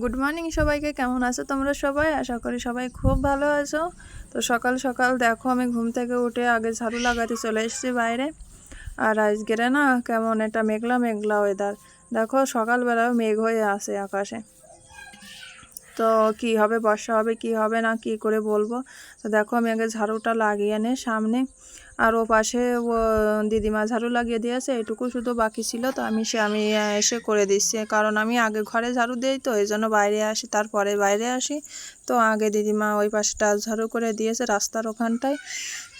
Good morning সবাইকে, কেমন আছো তোমরা সবাই? আশা করি সবাই খুব ভালো আছো। তো সকাল সকাল দেখো, আমি ঘুম থেকে উঠে আগে ঝাড়ু লাগাতে চলে এসেছি বাইরে। আর আজকের না কেমন এটা মেঘলা মেঘলা ওয়েদার দেখো সকালবেলাও মেঘ হয়ে আসে আকাশে। তো কি হবে, বর্ষা হবে, কি হবে না, কি করে বলব? তো দেখো, আমি আগে ঝাড়ুটা লাগিয়ে নে সামনে। আর ও পাশে ও, দিদিমা ঝাড়ু লাগিয়ে দিয়েছে, এটুকু শুধু বাকি ছিল, তো আমি সে, আমি এসে করে দিচ্ছি। কারণ আমি আগে ঘরে ঝাড়ু দিই তো, এই জন্য বাইরে আসি, তারপরে বাইরে আসি। তো আগে দিদিমা ওই পাশটা ঝাড়ু করে দিয়েছে রাস্তার ওখানটায়,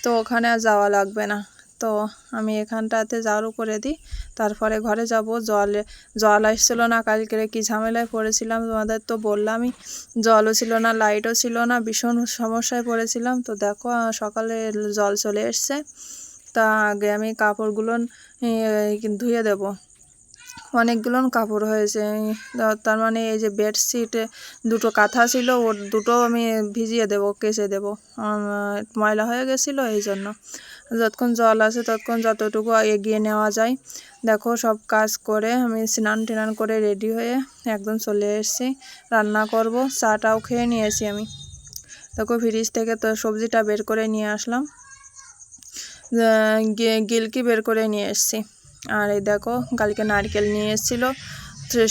তো ওখানে আর যাওয়া লাগবে না। তো আমি এখানটাতে ঝাড়ু করে দিই। তারপরে ঘরে যাব, জলে, জল আসছিল না কালকে কি ঝামেলায় পড়েছিলাম তোমাদের তো বললামই। জলও ছিল না, লাইটও ছিল না, ভীষণ সমস্যায় পড়েছিলাম। তো দেখো সকালে জল চলে এসছে। তা আগে আমি কাপড়গুলো ধুয়ে দেব। অনেকগুলো কাপড় হয়েছে। তার মানে এই যে বেডশিট দুটো কাঁথা ছিল, ওর দুটো আমি ভিজিয়ে দেবো, কেচে দেবো। ময়লা হয়ে গেছিল এই জন্য। যতক্ষণ জল আছে ততক্ষণ যতটুকু এগিয়ে নেওয়া যায়। দেখো সব কাজ করে আমি স্নান টিনান করে রেডি হয়ে একদম চলে এসেছি। রান্না করব, চাটাও খেয়ে নিয়েছি আমি। দেখো ফ্রিজ থেকে তো সবজিটা বের করে নিয়ে আসলাম। গিলকি বের করে নিয়ে এসেছি। আর এই দেখো, কালকে নারকেল নিয়ে এসেছিল।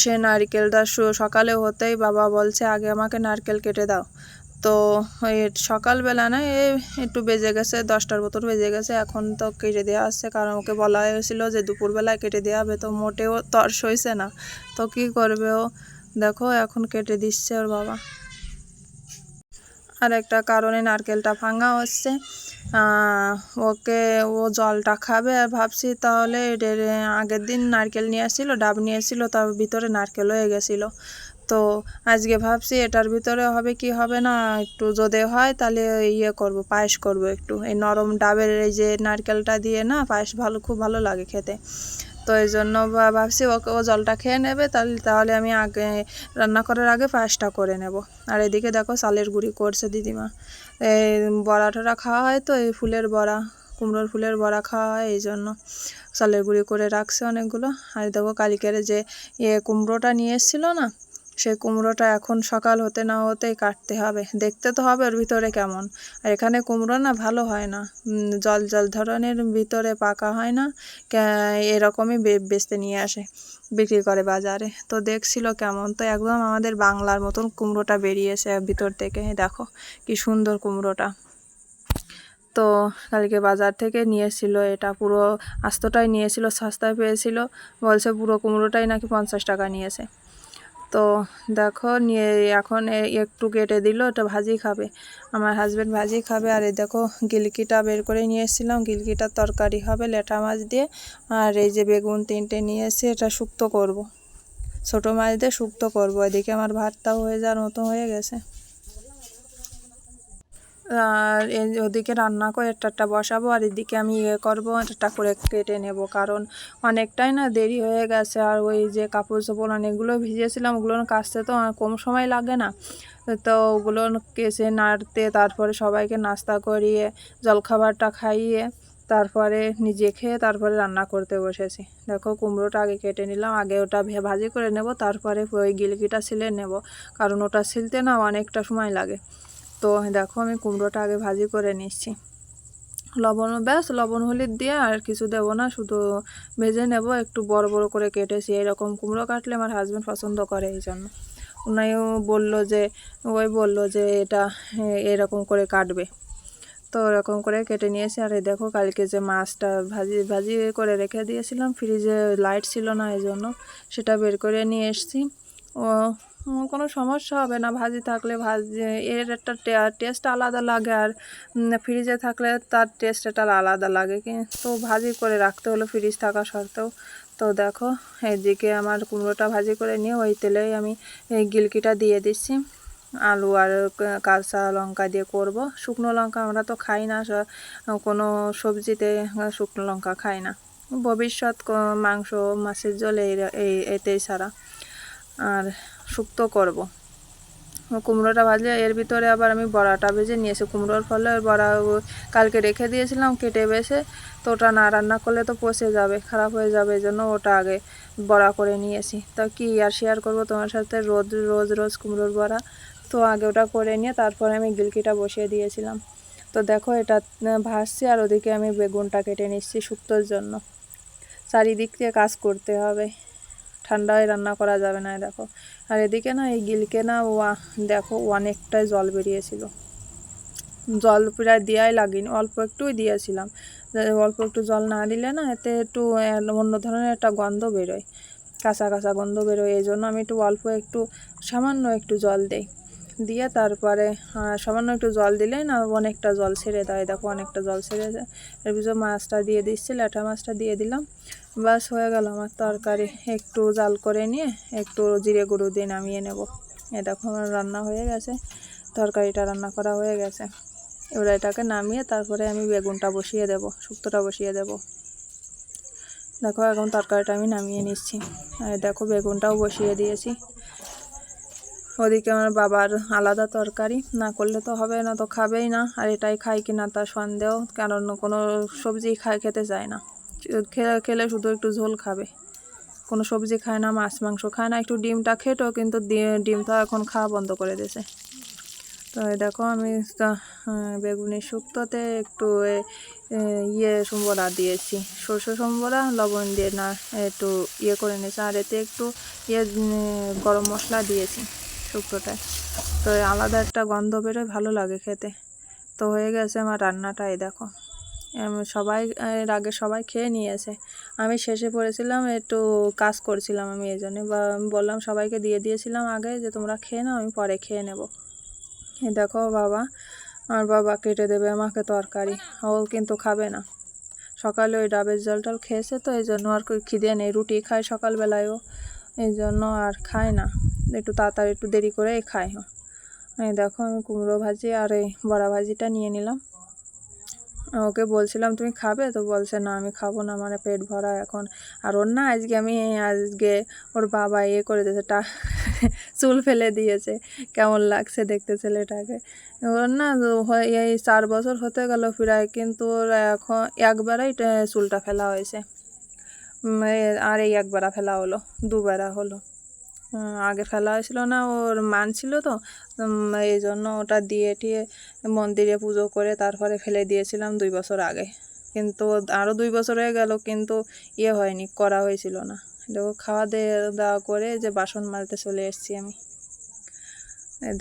সে নারকেলটা সকালে হতেই বাবা বলছে, আগে আমাকে নারকেল কেটে দাও। তো সকালবেলা না, এই একটু বেজে গেছে, দশটার মতন বেজে গেছে, এখন তো কেটে দেওয়া আসছে কারণ ওকে বলা হয়েছিল যে দুপুরবেলায় কেটে দেওয়া হবে, তো মোটেও তর্স হয়েছে না। তো কী করবে ও? দেখো, এখন কেটে দিচ্ছে ওর বাবা। আর একটা কারণে নারকেলটা ভাঙা হচ্ছে। ওকে ও জলটা খাবে আর ভাবছি তাহলে আগের দিন নারকেল নিয়ে আসছিল, ডাব নিয়ে এসেছিল তার ভিতরে নারকেল হয়ে গেছিল। তো আজকে ভাবছি এটার ভিতরে হবে কি হবে না, একটু যদি হয় তাহলে ইয়ে করব, পায়েস করব একটু। এই নরম ডাবের এই যে নারকেলটা দিয়ে না, পায়েস ভালো, খুব ভালো লাগে খেতে। তো এই জন্য ভাবছি ওকে ও জলটা খেয়ে নেবে তাহলে তাহলে আমি আগে রান্না করার আগে পায়েসটা করে নেব। আর এদিকে দেখো চালের গুঁড়ি করছে দিদিমা। এই বড়া টড়া খাওয়া হয় তো, এই ফুলের বড়া, কুমড়োর ফুলের বড়া খাওয়া হয় এই জন্য চালের গুঁড়ি করে রাখছে অনেকগুলো। আর দেখো কালিকের যে ইয়ে কুমড়োটা নিয়ে এসেছিল না সেই কুমড়োটা এখন সকাল হতে না হতেই কাটতে হবে। দেখতে তো হবে ওর ভিতরে কেমন। আর এখানে কুমড়ো না ভালো হয় না। জল জল ধরনের ভিতরে পাকা হয় না। এরকমই বেচতে নিয়ে আসে। বিক্রি করে বাজারে। তো দেখছিল কেমন। তো একদম আমাদের বাংলার মতন কুমড়োটা বেরিয়েছে ভিতর থেকে। দেখো কি সুন্দর কুমড়োটা। তো কালকে বাজার থেকে নিয়েছিল এটা। পুরো আস্তটাই নিয়েছিল, সস্তায় পেয়েছিল। বলছে পুরো কুমড়োটাই নাকি পঞ্চাশ টাকা নিয়েছে। তো দেখো, নিয়ে এখন একটু কেটে দিল, ওটা ভাজি খাবে। আমার হাজব্যান্ড ভাজি খাবে, আর এই দেখো, গিলকিটা বের করে নিয়ে এসেছিলাম। গিলকিটার তরকারি হবে লেটা মাছ দিয়ে, আর এই যে বেগুন তিনটে নিয়ে এসে এটা শুক্তো করব। ছোটো মাছ দিয়ে শুক্তো করব। এদিকে আমার ভাতটাও হয়ে যাওয়ার মতো হয়ে গেছে। ওদিকে রান্না করে একটা বসাবো আর এদিকে আমি ইয়ে করব একটা করে কেটে নেব। কারণ অনেকটাই না দেরি হয়ে গেছে আর ওই যে কাপড় চোপড় অনেকগুলো ভিজেছিলাম, ওগুলো কাচতে তো কম সময় লাগে না। তো ওগুলো কেচে, নাড়তে, তারপরে সবাইকে নাস্তা করিয়ে, জলখাবারটা খাইয়ে, তারপরে নিজে খেয়ে তারপরে রান্না করতে বসেছি। দেখো কুমড়োটা আগে কেটে নিলাম, আগে ওটা ভে- ভাজি করে নেব, তারপরে ওই গিলকিটা ছিলে নেব। কারণ ওটা ছিলতে না অনেকটা সময় লাগে। তো দেখো আমি কুমড়োটা আগে ভাজি করে নিচ্ছি। লবণ ব্যাস, লবণ, হলুদ দিয়ে আর কিছু দেবো না, শুধু ভেজে নেব, একটু বড় বড় করে কেটেছি। এরকম কুমড়ো কাটলে আমার হাজব্যান্ড পছন্দ করে এই জন্য। উনিও বলল যে, ওই বলল যে এটা এরকম করে কাটবে। তো ওরকম করে কেটে নিয়েছি। আর এই দেখো কালকে যে মাছটা ভাজি ভাজি করে রেখে দিয়েছিলাম ফ্রিজে লাইট ছিল না, এই জন্য সেটা বের করে নিয়ে এসেছি। ও কোনো সমস্যা হবে না। ভাজি থাকলে ভাজি, এর একটা টেস্ট আলাদা লাগে আর ফ্রিজে থাকলে তার টেস্ট একটা আলাদা লাগে। তো ভাজি করে রাখতে হলো ফ্রিজ থাকা সত্ত্বেও, তো দেখো, এদিকে আমার কুমড়োটা ভাজি করে নিয়ে ওই তেলেই আমি এই গিলকিটা দিয়ে দিচ্ছি। আলু আর কাঁচা লঙ্কা দিয়ে করব। শুকনো লঙ্কা আমরা তো খাই না কোনো সবজিতে শুকনো লঙ্কা খাই না। ভবিষ্যৎ মাংস, মাছের জল এই এতেই ছাড়া আর শুক্তো করব। কুমড়োটা ভাজলে এর ভিতরে আবার আমি বড়াটা ভেজে নিয়েছি। কুমড়োর ফলে বড়া কালকে রেখে দিয়েছিলাম, কেটে বেছে তো ওটা না রান্না করলে তো পচে যাবে, খারাপ হয়ে যাবে জন্য ওটা আগে বড়া করে নিয়েছি। তা কি আর শেয়ার করব তোমার সাথে? রোজ রোজ রোজ কুমড়োর বড়া। তো আগে ওটা করে নিয়ে তারপরে আমি গিলকিটা বসিয়ে দিয়েছিলাম। তো দেখো এটা ভাজছি আর ওদিকে আমি বেগুনটা কেটে নিচ্ছি শুক্তোর জন্য। চারিদিক দিয়ে কাজ করতে হবে। ঠান্ডায় রান্না করা যাবে না দেখো। আর এদিকে না, এই গিলকে না, ওয়া, দেখো, অনেকটাই জল বেরিয়েছিল। জল প্রায় দেওয়াই লাগেনি, অল্প একটুই দিয়েছিলাম। অল্প একটু জল না দিলে না, এতে একটু অন্য ধরনের একটা গন্ধ বেরোয়, কাঁচা কাঁচা গন্ধ বেরোয়। এই জন্য আমি একটু অল্প একটু, সামান্য একটু জল দেই। দিয়ে তারপরে সামান্য একটু জল দিলেই না অনেকটা জল ছেড়ে দেয়। দেখো, অনেকটা জল ছেড়ে যায়। এর ভিতরে মাছটা দিয়ে দিচ্ছি ল্যাটা মাছটা দিয়ে দিলাম। বাস হয়ে গেল আমার তরকারি। একটু জাল করে নিয়ে একটু জিরে গুঁড়ো দিয়ে নামিয়ে নেব। এ দেখো, আমার রান্না হয়ে গেছে। তরকারিটা রান্না করা হয়ে গেছে। এবার এটাকে নামিয়ে তারপরে আমি বেগুনটা বসিয়ে দেব, শুক্তোটা বসিয়ে দেব। দেখো, এখন তরকারিটা আমি নামিয়ে নিচ্ছি। আর দেখো, বেগুনটাও বসিয়ে দিয়েছি। ওদিকে আমার বাবার আলাদা তরকারি, না করলে তো হবে না, তো খাবেই না। আর এটাই খাই কি না তার সন্দেহ, কারণ কোনো সবজি খায়, খেতে চায় না। খেলে খেলে শুধু একটু ঝোল খাবে। কোনো সবজি খায় না, মাছ, মাংস খায় না, একটু ডিমটা খেটো, কিন্তু ডিমটা এখন খাওয়া বন্ধ করে দিয়েছে। তো দেখো আমি বেগুনি শুক্তোতে একটু ইয়ে সম্বরা দিয়েছি। সর্ষে সম্বরা, লবণ দিয়ে না, একটু ইয়ে করে নিয়েছি। আর এতে একটু ইয়ে গরম মশলা দিয়েছি। শুক্তোটায় তো আলাদা একটা গন্ধ বেরোয়, ভালো লাগে খেতে। তো হয়ে গেছে আমার রান্নাটা, এই দেখো। সবাই, এর আগে সবাই খেয়ে নিয়েছে। আমি শেষে পড়েছিলাম, একটু কাজ করছিলাম আমি এই জন্যে। বা বললাম, সবাইকে দিয়ে দিয়েছিলাম আগে যে তোমরা খেয়ে নাও, আমি পরে খেয়ে নেব। দেখো বাবা, আমার বাবা কেটে দেবে আমাকে তরকারি, ও কিন্তু খাবে না। সকালে ওই ডাবের জল টল খেয়েছে তো, এই জন্য আর খিদে নেই। রুটি খায় সকালবেলায়ও। এই জন্য আর খায় না। একটু তাড়াতাড়ি একটু দেরি করেই খায়। এই দেখো আমি কুমড়ো ভাজি আর এই বড়া ভাজিটা নিয়ে নিলাম। ওকে বলছিলাম, তুমি খাবে? তো বলছে, না, আমি খাব না মানে পেট ভরা এখন। আর ওর না, আজকে আমি, আজকে ওর বাবা ইয়ে করে দিয়েছে, টা, চুল ফেলে দিয়েছে। কেমন লাগছে দেখতে ছেলেটাকে। ওর না এই চার বছর হতে গেল প্রায়, কিন্তু ওর এখন একবারেই চুলটা ফেলা হয়েছে। আর এই একবারা ফেলা হলো দুবেলা হলো। আগে ফেলা হয়েছিল না, ওর মান ছিল তো এই জন্য ওটা দিয়ে টিয়ে মন্দিরে পুজো করে তারপরে ফেলে দিয়েছিলাম দুই বছর আগে। কিন্তু আরও দুই বছর হয়ে গেল, কিন্তু ইয়ে হয়নি, করা হয়েছিল না। দেখো, খাওয়া দাওয়া করে যে বাসন মাজতে চলে এসেছি আমি।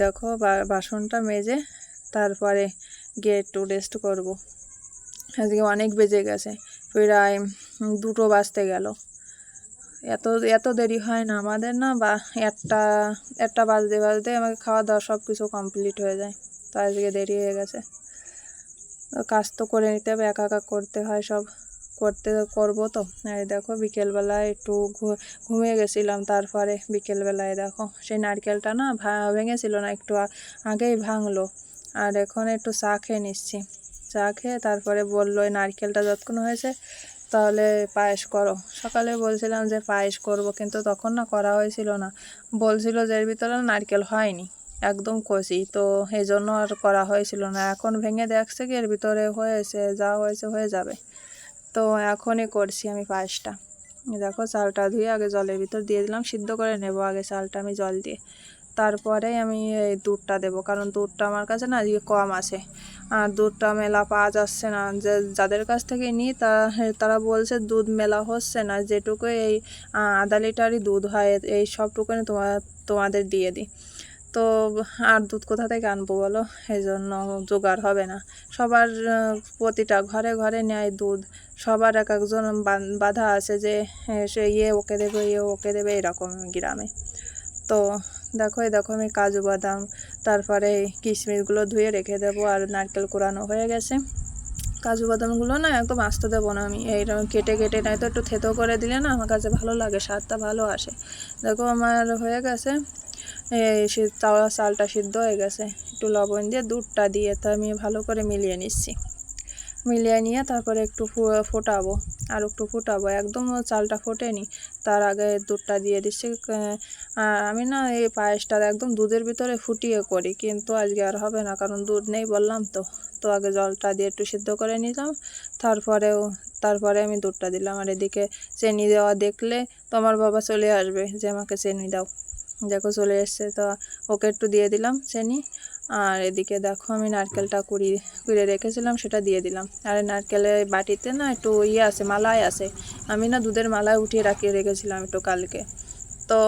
দেখো বাসনটা মেজে তারপরে গিয়ে একটু রেস্ট করব। আজকে অনেক বেজে গেছে, প্রায় দুটো বাজতে গেল। এত এত দেরি হয় না আমাদের না, বা একটা একটা বাজতে বাজতে আমাকে খাওয়া দাওয়া সব কিছু কমপ্লিট হয়ে যায়। তো আজকে দেরি হয়ে গেছে। কাজ তো করে নিতে হবে, একা একা করতে হয় সব। করতে করব তো। আর দেখো, বিকেলবেলায় একটু ঘুমিয়ে গেছিলাম, তারপরে বিকেলবেলায় দেখো, সেই নারকেলটা না ভেঙেছিল না, একটু আগেই ভাঙলো। আর এখন একটু চা খেয়ে নিচ্ছি। চা খেয়ে তারপরে বলল, এই নারকেলটা যতক্ষণ হয়েছে তাহলে পায়েস করো। সকালে বলছিলাম যে পায়েস করব, কিন্তু তখন না করা হয়েছিল না। বলছিল যে এর ভিতরে নারকেল হয়নি, একদম কষি। তো এই জন্য আর করা হয়েছিল না। এখন ভেঙে দেখছে কি এর ভিতরে হয়েছে, যা হয়েছে হয়ে যাবে। তো এখনই করছি আমি পায়েসটা। দেখো চালটা ধুয়ে আগে জলের ভিতর দিয়ে দিলাম, সিদ্ধ করে নেব আগে চালটা আমি জল দিয়ে। তারপরে আমি এই দুধটা দেবো। কারণ দুধটা আমার কাছে না আজকে কম আছে। আর দুধটা মেলা পাওয়া যাচ্ছে না। যে যাদের কাছ থেকে নিই, তা তারা বলছে দুধ মেলা হচ্ছে না। যেটুকু এই আধা লিটারই দুধ হয়, এই সবটুকুনি তোমার, তোমাদের দিয়ে দিই। তো আর দুধ কোথা থেকে আনব বলো? এই জন্য জোগাড় হবে না। সবার প্রতিটা ঘরে ঘরে নেয় দুধ। সবার এক একজন বাধা আছে যে সে ইয়ে ওকে দেবে ইয়ে ওকে দেবে, এরকম গ্রামে। তো দেখো, এই দেখো আমি কাজু বাদাম, তারপরে কিশমিশগুলো ধুয়ে রেখে দেবো আর নারকেল কোরানো হয়ে গেছে। কাজু বাদামগুলো না একদম আস্তে দেবো না আমি এইরকম কেটে কেটে নাই তো একটু থেতো করে দিলে না আমার কাছে ভালো লাগে, স্বাদটা ভালো আসে। দেখো আমার হয়ে গেছে, এই চাওয়া চালটা সিদ্ধ হয়ে গেছে, একটু লবণ দিয়ে দুধটা দিয়ে তা আমি ভালো করে মিলিয়ে নিচ্ছি। মিলিয়ে নিয়ে তারপরে একটু ফোটাবো। আর একটু ফোটাবো। একদম চালটা ফোটেনি। তার আগে দুধটা দিয়ে দিচ্ছি। আর আমি না এই পায়েসটা একদম দুধের ভিতরে ফুটিয়ে করি। কিন্তু আজকে আর হবে না, কারণ দুধ নেই বললাম তো। তো আগে জলটা দিয়ে একটু সিদ্ধ করে নিলাম। তারপরেও, তারপরে আমি দুধটা দিলাম। আর এদিকে চেনি দেওয়া দেখলে তোমার বাবা চলে আসবে যে, আমাকে চেনি দাও। দেখো চলে এসছে। তো ওকে একটু দিয়ে দিলাম চিনি। আর এদিকে দেখো আমি নারকেলটা কুড়ি কুড়ে রেখেছিলাম, সেটা দিয়ে দিলাম। আর নারকেলের বাটিতে না একটু ইয়ে আছে, মালাই আছে। আমি না দুধের মালায় উঠিয়ে রাখিয়ে রেখেছিলাম একটু কালকে। তো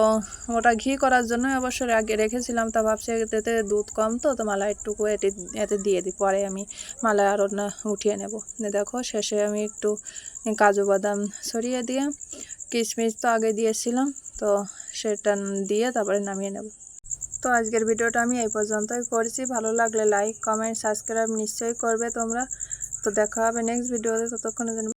ওটা ঘি করার জন্য অবশ্য আগে রেখেছিলাম, তা ভাবছি এতে দুধ কম তো তো মালা একটু এতে এতে দিয়ে দিই, পরে আমি মালায় আরও না উঠিয়ে নেব। দেখো শেষে আমি একটু কাজু বাদাম ছড়িয়ে দিয়ে, কিশমিশ তো আগে দিয়েছিলাম, তো সেটা দিয়ে তারপরে নামিয়ে নেব। তো আজকের ভিডিওটা আমি এই পর্যন্তই করছি। ভালো লাগলে লাইক কমেন্ট সাবস্ক্রাইব নিশ্চয়ই করবে তোমরা। তো দেখা হবে নেক্সট ভিডিওতে ততক্ষণে জন্য